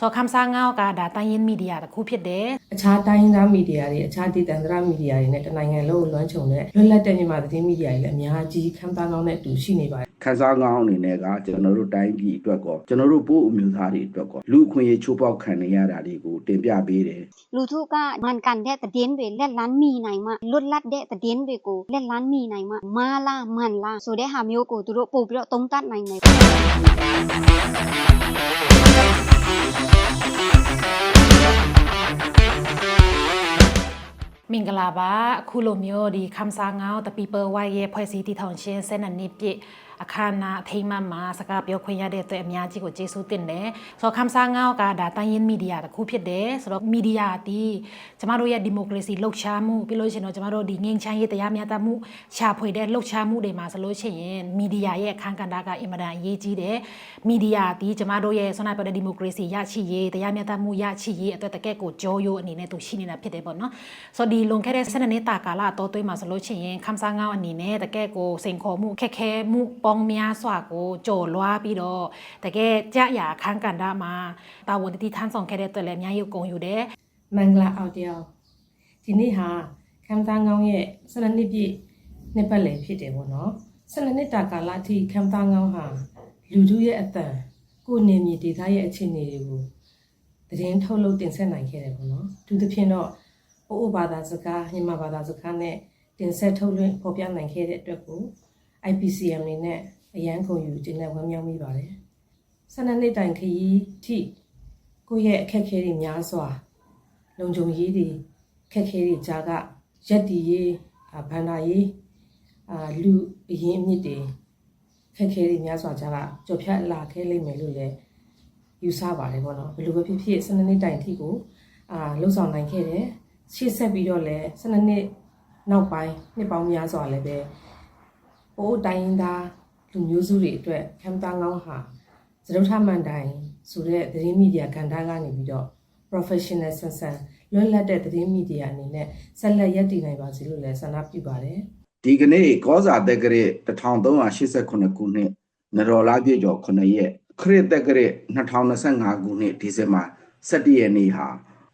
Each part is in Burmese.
ဆိုခမ်ဆာငေါကဒါတိုင်းရင်းမီဒီယာတစ်ခုဖြစ်တယ်အခြားတိုင်းသားမီဒီယာတွေအခြားဒေသန္တရမီဒီယာတွေနဲ့တနိုင်ငံလုံးကိုလွှမ်းခြုံတဲ့လွတ်လပ်တဲ့မြန်မာသတင်းမီဒီယာတွေလည်းအများကြီးခမ်ဆာငေါနဲ့အတူရှိနေပါတယ်ခမ်ဆာငေါအနေနဲ့ကကျွန်တော်တို့တိုင်းပြည်အတွက်ကောကျွန်တော်တို့ပို့အမျိုးသားတွေအတွက်ကောလူခွင့်ရချိုးပေါက်ခံနေရတာတွေကိုတင်ပြပေးတယ်လူထုကမှန်ကန်တဲ့သတင်းတွေလက်လန်းမီနိုင်မှလွတ်လပ်တဲ့သတင်းတွေကိုလက်လန်းမီနိုင်မှမာလာမှန်လားဆိုတဲ့ဟာမျိုးကိုသူတို့ပို့ပြီးတော့သုံးသပ်နိုင်တယ် မင်္ဂလာပါအခုလိုမျိုးဒီခမ်ဆာငေါ The People White ရဲ့ဖွဲ့စည်းတည်ထောင်ခြင်းဆယ်နှစ်နှစ်ပြည့် အခမ်းအနားအထိမ်းအမှတ်မှာစကားပြောခွင့်ရတဲ့အတွက်အများကြီးကိုကျေးဇူးတင်တယ်ဆိုတော့ခမ်ဆာငေါကဒါတိုင်းရင်းမီဒီယာတစ်ခုဖြစ်တယ်ဆိုတော့မီဒီယာတီကျမတို့ရဲ့ဒီမိုကရေစီလှုပ်ရှားမှုပြီးလို့ရှိရင်တော့ကျမတို့ဒီငြိမ်းချမ်းရေးတရားမျှတမှုရှာဖွေတဲ့လှုပ်ရှားမှုတွေမှာဆိုလို့ရှိရင်မီဒီယာရဲ့အခမ်းကဏ္ဍကအင်မတန်အရေးကြီးတယ်မီဒီယာတီကျမတို့ရဲ့ဆွမ်းနာပြောတဲ့ဒီမိုကရေစီရရှိရေးတရားမျှတမှုရရှိရေးအတွက်တကယ့်ကိုကြောရိုးအနေနဲ့သူရှိနေတာဖြစ်တယ်ပေါ့နော်ဆိုတော့ဒီလွန်ခဲ့တဲ့12နှစ်တာကာလအတော်သွေးမှာဆိုလို့ရှိရင်ခမ်ဆာငေါအနေနဲ့တကယ့်ကိုစိန်ခေါ်မှုခက်ခဲမှုပေါင်းများစွာကိုကြော်လွှားပြီးတော့တကယ်ကြရအခမ်းကဏ္ဍမှာတာဝန်တည်ထမ်းဆောင်ခဲ့တဲ့အတွက်လည်းအများကြီးကိုဂုဏ်ယူတယ်မင်္ဂလာအောင်တယောက်ဒီနေ့ဟာခမ်းသားကောင်းရဲ့12နှစ်ပြည့်နှစ်ပတ်လည်ဖြစ်တယ်ပေါ့နော်12နှစ်တာကာလအထိခမ်းသားကောင်းဟာလူထုရဲ့အတန်ကိုယ်နေမြေဒေသရဲ့အခြေအနေတွေကိုသတင်းထုတ်လုပ်တင်ဆက်နိုင်ခဲ့တယ်ပေါ့နော်အထူးသဖြင့်တော့အိုးအိုဘာသာစကားမြန်မာဘာသာစကားနဲ့တင်ဆက်ထုတ်လွှင့်ဖော်ပြနိုင်ခဲ့တဲ့အတွက်ကို IPCM နေနဲ့အရန်ခုံယူကျင်းတဲ့ဝမ်းမြောက်မိပါတယ်12နှစ်တိုင်ခရီးထိကိုယ့်ရဲ့အခက်အခဲတွေများစွာလုံခြုံရေးတွေခက်ခဲတွေကြားကရက်တီရေးအာဘန္တာရေးအာလူအရင်အမြစ်တွေခက်ခဲတွေများစွာကြားကကြော်ဖြတ်လာခဲ့လိမ့်မယ်လို့လည်းယူဆပါတယ်ပေါ့နော်ဘယ်လိုပဲဖြစ်ဖြစ်12နှစ်တိုင်ထိကိုအာလှုပ်ဆောင်နိုင်ခဲ့တယ်ရှေ့ဆက်ပြီးတော့လည်း12နှစ်နောက်ပိုင်းနှစ်ပေါင်းများစွာလည်းပဲ ဟိုးတိုင်းရင်းသားလူမျိုးစုတွေအတွက်ကမ်တာငောင်းဟာသရုပ်ထမှန်တိုင်းဆိုတဲ့သတင်းမီဒီယာကဏ္ဍကနေပြီးတော့ professional ဆန်ဆန်လွတ်လပ်တဲ့သတင်းမီဒီယာအနေနဲ့ဆက်လက်ရပ်တည်နိုင်ပါစေလို့လည်းဆန္ဒပြုပါတယ်ဒီကနေ့ကောဇာတက္ကရာ1389ခုနှစ်နရော်လာပြည့်ကျော်9ရက်ခရစ်တက္ကရာ2025ခုနှစ်ဒီဇင်ဘာ17ရက်နေ့ဟာ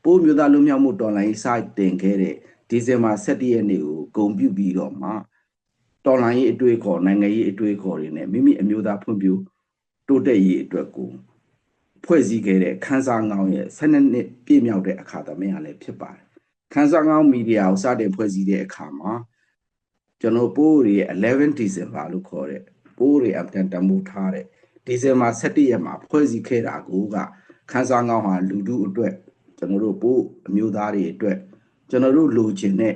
ပိုးမျိုးသားလူမျိုးမှုတော်လိုင်းစတင်ခဲ့တဲ့ဒီဇင်ဘာ17ရက်နေ့ကိုဂုံပြုပြီးတော့မှ တော်လိုင်းရေးအတွေ့အခေါ်နိုင်ငံရေးအတွေ့အခေါ်တွေနဲ့မိမိအမျိုးသားဖွံ့ဖြိုးတိုးတက်ရေးအတွက်ကိုဖွဲ့စည်းခဲ့တဲ့ခန်းစားငောင်းရဲ့12နှစ်ပြည့်မြောက်တဲ့အခါသမယလည်းဖြစ်ပါတယ်ခန်းစားငောင်းမီဒီယာကိုစတင်ဖွဲ့စည်းတဲ့အခါမှာကျွန်တော်ပိုးတွေရဲ့11 December လို့ခေါ်တဲ့ပိုးတွေအပြန်တမှုထားတဲ့ December 17ရက်မှာဖွဲ့စည်းခဲ့တာကိုကခန်းစားကောင်းဟာလူထုအတွက်ကျွန်တော်တို့ပိုးအမျိုးသားတွေအတွက်ကျွန်တော်တို့လိုချင်တဲ့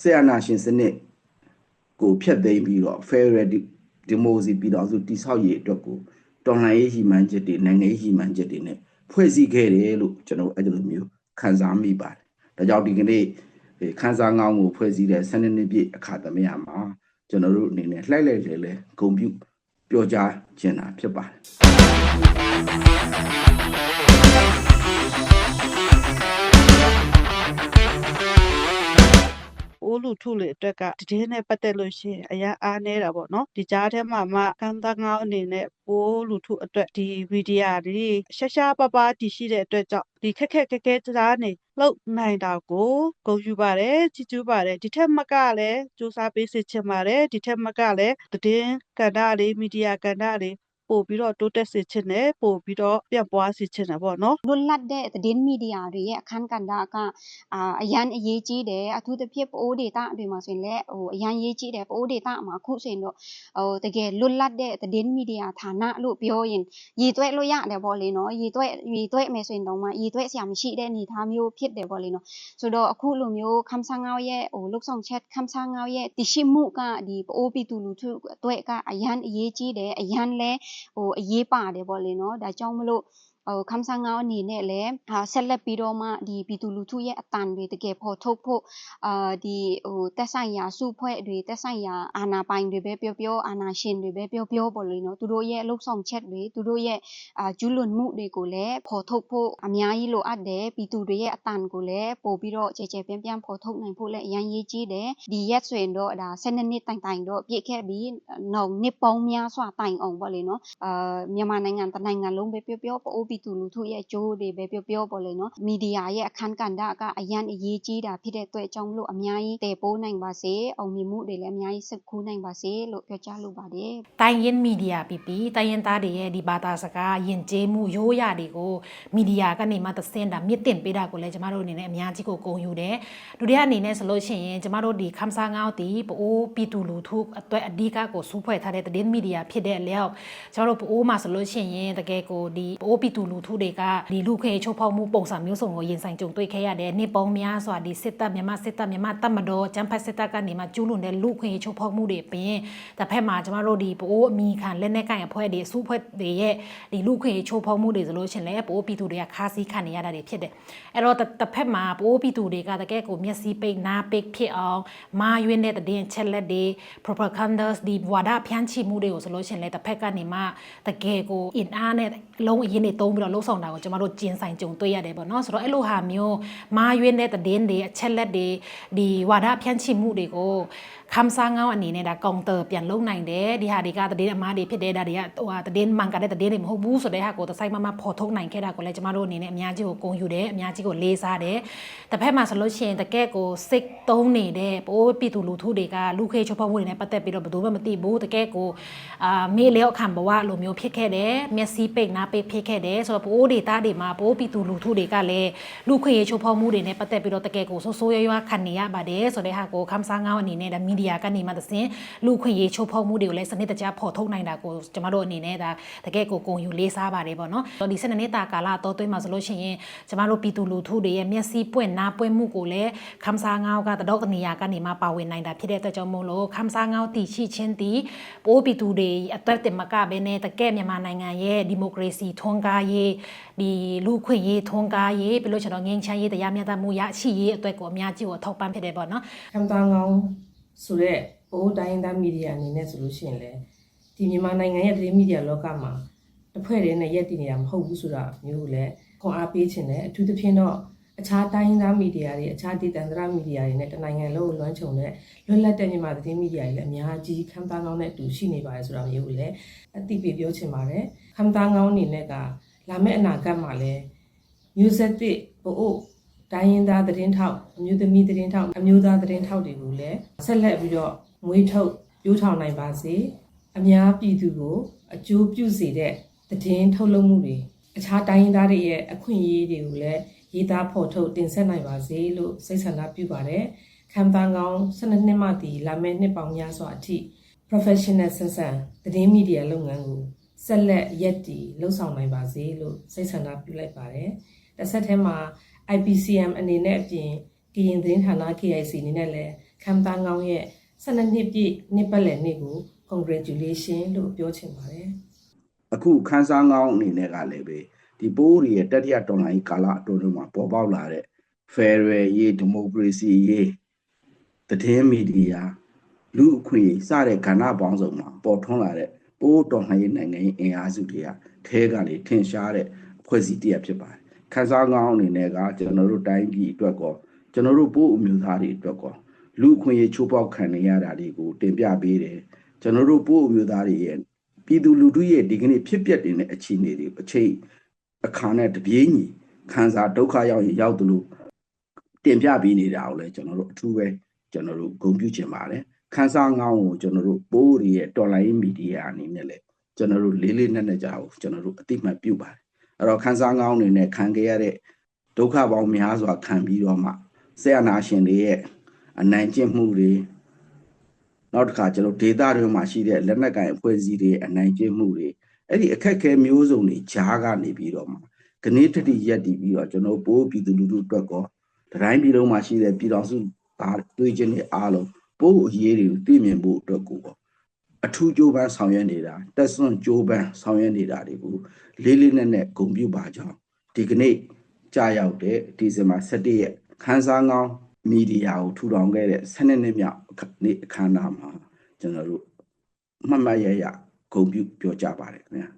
ဆေးအနာရှင်စနစ် ကိုဖျက်သိမ်းပြီးတော့ Federal Democracy ပြည်တော်စုတည်ဆောက်ရေးအတွက်ကိုတော်လှန်ရေးဟိမှန်းချက်တွေနိုင်ငံရေးဟိမှန်းချက်တွေနဲ့ဖွဲ့စည်းခဲ့တယ်လို့ကျွန်တော်အဲ့ဒီလိုမျိုးခံစားမိပါတယ်ဒါကြောင့်ဒီကနေ့ဒီခန်းစားငောင်းကိုဖွဲ့စည်းတဲ့12နှစ်ပြည့်အခါသမယမှာကျွန်တော်တို့အနေနဲ့လှိုက်လိုက်လေလေဂုံပြုပြောကြားကျင်တာဖြစ်ပါတယ် အိုးလူထုလေအတွက်ကတည်င်းနဲ့ပတ်သက်လို့ရှိရင်အရာအားနေတာပေါ့နော်ဒီကြားထဲမှာမှကန်းသားငေါအနေနဲ့ပိုးလူထုအတွက်ဒီဗီဒီယိုတွေရှာရှာပပတည်ရှိတဲ့အတွက်ကြောင့်ဒီခက်ခက်ခဲခဲကြားနေလောက်နိုင်တာကိုဂုဏ်ယူပါတယ်ချီးကျူးပါတယ်ဒီထက်မကလည်းစူးစမ်းပေးစေချင်ပါတယ်ဒီထက်မကလည်းတည်င်းကဏ္ဍလေးမီဒီယာကဏ္ဍလေး ပို့ပြီးတော့တိုးတက်စေချင်တယ်ပို့ပြီးတော့ပြန့်ပွားစေချင်တယ်ပေါ့နော်လွတ်လပ်တဲ့သတင်းမီဒီယာတွေရဲ့အခမ်းကဏ္ဍကအာအရန်အရေးကြီးတယ်အထူးသဖြင့်ပိုးဒေတာတွေမှာဆိုရင်လည်းဟိုအရန်ရေးကြီးတယ်ပိုးဒေတာမှာအခုဆိုရင်တော့ဟိုတကယ်လွတ်လပ်တဲ့သတင်းမီဒီယာဌာနလို့ပြောရင်ရည်သွဲလို့ရတယ်ပေါ့လေနော်ရည်သွဲရည်သွဲမယ်ဆိုရင်တော့မှရည်သွဲဆရာမရှိတဲ့အနေအထားမျိုးဖြစ်တယ်ပေါ့လေနော်ဆိုတော့အခုလိုမျိုးခမ်ဆာငေါရဲ့ဟိုလုတ်ဆောင်ချက်ခမ်ဆာငေါရဲ့တရှိမှုကဒီပိုးပီတူလူထုအတွက်ကအရန်အရေးကြီးတယ်အရန်လဲဟိုအရေးပါတယ်ပေါ့လေနော်ဒါကြောင့်မလို့ ဟိုခမ်ဆာငေါအနေနဲ့လည်းဟာဆက်လက်ပြီးတော့မှဒီပြည်သူလူထုရဲ့အတန်တွေတကယ်ဖော်ထုတ်ဖို့အာဒီဟိုတက်ဆိုင်ရာစုဖွဲ့တွေတက်ဆိုင်ရာအာဏာပိုင်တွေပဲပြောပြောအာဏာရှင်တွေပဲပြောပြောပေါ့လေနော်သူတို့ရဲ့လှုပ်ဆောင်ချက်တွေသူတို့ရဲ့အာကျူးလွန်မှုတွေကိုလည်းဖော်ထုတ်ဖို့အများကြီးလိုအပ်တယ်ပြည်သူတွေရဲ့အတန်ကိုလည်းပို့ပြီးတော့ကြဲကြဲပြန့်ပြန့်ဖော်ထုတ်နိုင်ဖို့လည်းအရင်ရေးကြီးတယ်ဒီရက်ဆိုရင်တော့ဒါ12နှစ်တိုင်တိုင်တော့ပြည့်ခဲ့ပြီးနောက်နှစ်ပေါင်းများစွာတိုင်အောင်ပေါ့လေနော်အာမြန်မာနိုင်ငံတစ်နိုင်ငံလုံးပဲပြောပြောပိုးပီပြည်သူလူထုရဲ့အကျိုးတွေပဲပြောပြောပေါ့လေနော်မီဒီယာရဲ့အခန်းကဏ္ဍကအရန်အရေးကြီးတာဖြစ်တဲ့အတွက်အကြောင်းမလို့အများကြီးတည်ပိုးနိုင်ပါစေအောင်မြင်မှုတွေလည်းအများကြီးဆက်ကူးနိုင်ပါစေလို့ပြောကြားလိုပါတယ်တိုင်းရင်းမီဒီယာပီပီတိုင်းရင်းသားတွေရဲ့ဒီဘာသာစကားယဉ်ကျေးမှုရိုးရာတွေကိုမီဒီယာကနေမှသစင်တာမြင့်တင်ပေးတာကိုလည်းကျမတို့အနေနဲ့အများကြီးကိုဂုဏ်ယူတယ်ဒုတိယအနေနဲ့ဆိုလို့ရှိရင်ကျမတို့ဒီခမ်ဆာငေါတီပိုးပီတူလူထုအတွက်အဓိကကိုစူးဖွဲ့ထားတဲ့သတင်းမီဒီယာဖြစ်တဲ့အလျောက်ကျမတို့ပိုးမှာဆိုလို့ရှိရင်တကယ်ကိုဒီပိုးပီတူလူထုတွေကဒီလူခေချိုးဖောက်မှုပုံစံမျိုးစုံကိုရင်ဆိုင်ကြုံတွေ့ခဲ့ရတယ်နှစ်ပေါင်းများစွာဒီစစ်တပ်မြန်မာစစ်တပ်မြန်မာတပ်မတော်ကျန်းဖက်စစ်တပ်ကနေမှကျူးလွန်တဲ့လူခေချိုးဖောက်မှုတွေပြင်တစ်ဖက်မှာကျမတို့ဒီပိုးအမိခံလက်နက်ကင်အဖွဲ့တွေစူးဖွဲ့တွေရဲ့ဒီလူခေချိုးဖောက်မှုတွေဆိုလို့ရှိရင်လည်းပိုးပီတူတွေကခါးစည်းခံနေရတာတွေဖြစ်တယ်အဲ့တော့တစ်ဖက်မှာပိုးပီတူတွေကတကယ်ကိုမျက်စိပိတ်နားပိတ်ဖြစ်အောင်မာယွင်းတဲ့တည်င်းချက်လက်တွေ propagandas ဒီဝါဒဖြန့်ချိမှုတွေကိုဆိုလို့ရှိရင်လည်းတစ်ဖက်ကနေမှတကယ်ကိုအင်အားနဲ့လုံးအရင်တွေတုံးပြီးတော့လှုပ်ဆောင်တာကိုကျမတို့ကျင်းဆိုင်ကြုံတွေ့ရတယ်ပေါ့နော်ဆိုတော့အဲ့လိုဟာမျိုးမာယွင်းတဲ့တည်င်းတွေအချက်လက်တွေဒီဝါဒဖြန့်ချိမှုတွေကို ခမ်ဆာငောင်းအနေနဲ့ဒါကောင်တာပြန်လုံနိုင်တယ်ဒီဟာတွေကတည်င်းအမားတွေဖြစ်တဲ့ဒါတွေကဟိုဟာတည်င်းမှန်ကန်တဲ့တည်င်းတွေမဟုတ်ဘူးဆိုတဲ့ဟာကိုတဆိုင်မမဖော်ထုတ်နိုင်ခဲ့တာကိုလည်းကျမတို့အနေနဲ့အများကြီးကိုဂုဏ်ယူတယ်အများကြီးကိုလေးစားတယ်တစ်ဖက်မှာဆိုလို့ရှိရင်တကယ့်ကိုစိတ်သုံးနေတဲ့ပိုးပြည်သူလူထုတွေကလူခေချိုးဖောက်မှုတွေနဲ့ပတ်သက်ပြီးတော့ဘယ်သူမှမသိဘူးတကယ့်ကိုအာမေးလျောက်ခံဘဝလိုမျိုးဖြစ်ခဲ့တယ်မျက်စိပိတ်နားပိတ်ဖြစ်ခဲ့တယ်ဆိုတော့ပိုးဒေတာတွေမှာပိုးပြည်သူလူထုတွေကလည်းလူခွေချိုးဖောက်မှုတွေနဲ့ပတ်သက်ပြီးတော့တကယ့်ကိုဆိုးဆိုးရွားရွားခံနေရပါတယ်ဆိုတဲ့ဟာကိုခမ်ဆာငောင်းအနေနဲ့ဒါမီဒီယာကနေမှသစင်လူခွေချိုးဖောက်မှုတွေကိုလည်းစနစ်တကျဖော်ထုတ်နိုင်တာကိုကျမတို့အနေနဲ့ဒါတကယ့်ကိုဂုဏ်ယူလေးစားပါတယ်ပေါ့နော်ဒီစနစ်တာကာလတော့သွင်းမှာဆိုလို့ရှိရင်ကျမတို့ပြည်သူလူထုတွေရဲ့မျက်စိပွင့်နားပွင့်မှုကိုလည်းခမ်ဆာငောင်းကတတော့တနေရာကနေမှပါဝင်နိုင်တာဖြစ်တဲ့အတွက်ကြောင့်မို့လို့ခမ်ဆာငောင်းတည်ရှိချင်းတည်ပိုးပြည်သူတွေအတွက်တင်မကဘဲနဲ့တကယ့်မြန်မာနိုင်ငံရဲ့ဒီမိုကရေစီထွန်းကားရေးဒီလူခွင့်ရေးထွန်းကားရေးပြီးလို့ကျွန်တော်ငင်းချမ်းရေးတရားမျှတမှုရရှိရေးအတွက်ကိုအများကြီးကိုထောက်ပံ့ဖြစ်တယ်ပေါ့နော်ကမ်တာငောင်း ဆိုတဲ့ပိုးတိုင်းသားမီဒီယာအနေနဲ့ဆိုလို့ရှိရင်လည်းဒီမြန်မာနိုင်ငံရဲ့သတင်းမီဒီယာလောကမှာတစ်ဖွဲ့တည်းနဲ့ရက်တည်နေတာမဟုတ်ဘူးဆိုတာမျိုးကိုလည်းခွန်အားပေးခြင်းနဲ့အထူးသဖြင့်တော့အခြားတိုင်းသားမီဒီယာတွေအခြားဒေသန္တရမီဒီယာတွေနဲ့တနိုင်ငံလုံးကိုလွှမ်းခြုံတဲ့လွတ်လပ်တဲ့မြန်မာသတင်းမီဒီယာတွေလည်းအများကြီးခမ်းသားငောင်းနဲ့အတူရှိနေပါတယ်ဆိုတာမျိုးကိုလည်းအသိပေးပြောချင်ပါတယ်ခမ်းသားငောင်းအနေနဲ့ကလာမယ့်အနာဂတ်မှာလည်းမျိုးဆက်သစ်ပို့ တိုင်းရင်းသားသတင်းထောက်အမျိုးသမီးသတင်းထောက်အမျိုးသားသတင်းထောက်တွေကိုလည်းဆက်လက်ပြီးတော့မွေးထုတ်ပြိုးထောင်နိုင်ပါစေအများပြည်သူကိုအကျိုးပြုစေတဲ့သတင်းထုတ်လုပ်မှုတွေအခြားတိုင်းရင်းသားတွေရဲ့အခွင့်အရေးတွေကိုလည်းရေးသားဖော်ထုတ်တင်ဆက်နိုင်ပါစေလို့စိတ်ဆန္ဒပြုပါတယ်ခံပန်းကောင်း12နှစ်မှတည်လာမယ့်နှစ်ပေါင်းများစွာအထိ professional ဆန်ဆန်သတင်းမီဒီယာလုပ်ငန်းကိုဆက်လက်ရက်တည်လှုပ်ဆောင်နိုင်ပါစေလို့စိတ်ဆန္ဒပြုလိုက်ပါတယ်တစ်ဆက်တည်းမှာ IPCM အနေနဲ့အပြင်ကရင်သတင်းဌာန KIC အနေနဲ့လည်းခံပန်းကောင်းရဲ့12နှစ်ပြည့်နှစ်ပတ်လည်နေ့ကို congratulation လို့ပြောချင်ပါတယ်အခုခန်းစားငောင်းအနေနဲ့ကလည်းပဲဒီပိုးရီရဲ့တတိယတော်လှန်ရေးကာလအတွင်းမှာပေါ်ပေါက်လာတဲ့ Federal ရေးဒီမိုကရေစီရေးသတင်းမီဒီယာလူအခွင့်အရေးစတဲ့ကဏ္ဍပေါင်းစုံမှာပေါ်ထွန်းလာတဲ့ပိုးတော်လှန်ရေးနိုင်ငံရေးအင်အားစုတွေကထဲကလေထင်ရှားတဲ့အဖွဲ့အစည်းတစ်ရပ်ဖြစ်ပါတယ် ခန်းစားငောင်းအနေနဲ့ကကျွန်တော်တို့တိုင်းပြည်အတွက်ကောကျွန်တော်တို့ပိုးအမျိုးသားတွေအတွက်ကောလူအခွင့်အရေးချိုးဖောက်ခံနေရတာတွေကိုတင်ပြပေးတယ်ကျွန်တော်တို့ပိုးအမျိုးသားတွေရဲ့ပြည်သူလူထုရဲ့ဒီကနေ့ဖြစ်ပျက်နေတဲ့အခြေအနေတွေအချိန်အခါနဲ့တပြေးညီခံစားဒုက္ခရောက်ရင်ရောက်သလိုတင်ပြပေးနေတာကိုလည်းကျွန်တော်တို့အထူးပဲကျွန်တော်တို့ဂုဏ်ပြုချင်ပါတယ်ခန်းစားငောင်းကိုကျွန်တော်တို့ပိုးရီရဲ့တော်လိုင်းမီဒီယာအနေနဲ့လည်းကျွန်တော်တို့လေးလေးနက်နက်ကြအောင်ကျွန်တော်တို့အတိမတ်ပြုပါတယ် အဲ့တော့ခန်းစားငောင်းအနေနဲ့ခံခဲ့ရတဲ့ဒုက္ခပေါင်းများစွာခံပြီးတော့မှဆရာနာရှင်တွေရဲ့အနိုင်ကျင့်မှုတွေနောက်တစ်ခါကျွန်တော်ဒေတာတွေမှာရှိတဲ့လက်နက်ကင်အဖွဲ့အစည်းတွေအနိုင်ကျင့်မှုတွေအဲ့ဒီအခက်အခဲမျိုးစုံတွေဂျားကနေပြီးတော့မှကနေ့တတိရက်တည်ပြီးတော့ကျွန်တော်ပိုးပြည်သူလူထုအတွက်ကောတတိုင်းပြည်လုံးမှာရှိတဲ့ပြည်တော်စုသားတွေးခြင်းတွေအားလုံးပိုးအရေးတွေကိုသိမြင်ဖို့အတွက်ကိုပေါ့အထူးကြိုးပမ်းဆောင်ရွက်နေတာတက်ဆွန့်ကြိုးပမ်းဆောင်ရွက်နေတာတွေကို လေးလေးနက်နက်ဂုဏ်ပြုပါကြောင်းဒီကနေ့ကြာရောက်တဲ့ဒီဇင်ဘာ17ရက်ခန်းစားငောင်းမီဒီယာကိုထူထောင်ခဲ့တဲ့12နှစ်မြောက်နေ့အခမ်းအနားမှာကျွန်တော်တို့မှတ်မှတ်ရရဂုဏ်ပြုပြောကြပါတယ်ခင်ဗျာ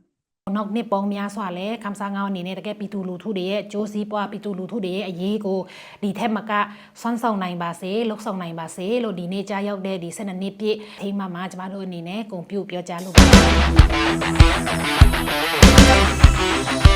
နောက်နှစ်ပေါင်းများစွာလဲခမ်ဆာငောင်းအနေနဲ့တကယ်ပြည်သူလူထုတွေရဲ့ကြိုးစည်းပွားပြည်သူလူထုတွေရဲ့အရေးကိုဒီထက်မကဆွမ်းဆောင်နိုင်ပါစေလှုပ်ဆောင်နိုင်ပါစေလို့ဒီနေ့ကြားရောက်တဲ့ဒီ12နှစ်ပြည့်ထိမ်းမှမှာကျမတို့အနေနဲ့ဂုဏ်ပြုပြောကြားလိုပါတယ်